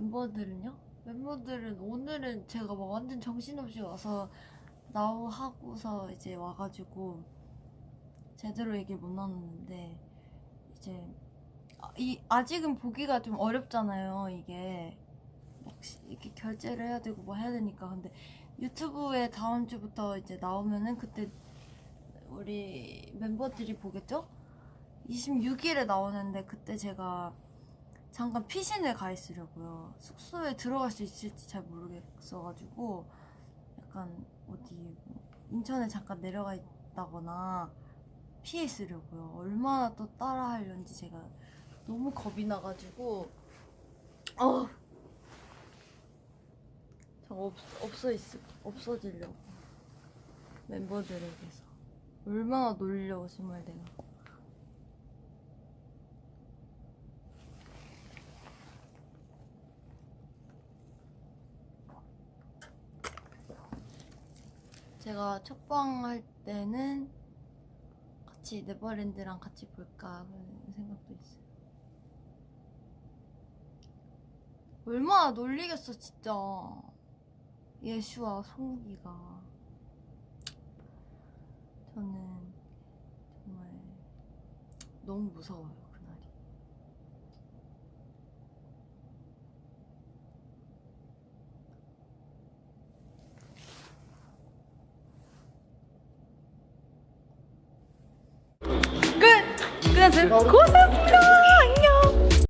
멤버들은요? 멤버들은 오늘은 제가 막 완전 정신없이 와서 나오 하고서 이제 와가지고 제대로 얘기를 못 나눴는데 이제 아, 이 아직은 보기가 좀 어렵잖아요 이게 막 시- 이렇게 결제를 해야 되고 뭐 해야 되니까 근데 유튜브에 다음 주부터 이제 나오면은 그때 우리 멤버들이 보겠죠? 26일에 나오는데 그때 제가 잠깐 피신을 가 있으려고요. 숙소에 들어갈 수 있을지 잘 모르겠어가지고 약간 어디 뭐 인천에 잠깐 내려가 있다거나 피해 있으려고요. 얼마나 또 따라 하려는지 제가 너무 겁이 나가지고 어. 저 없, 없어 있 없어지려고 멤버들에게서 얼마나 놀려고 정말 내가 제가 첫방 할 때는 같이 네버랜드랑 같이 볼까 하는 생각도 있어요. 얼마나 놀리겠어 진짜. 예슈와 송욱이가. 저는 정말 너무 무서워요 らず考察会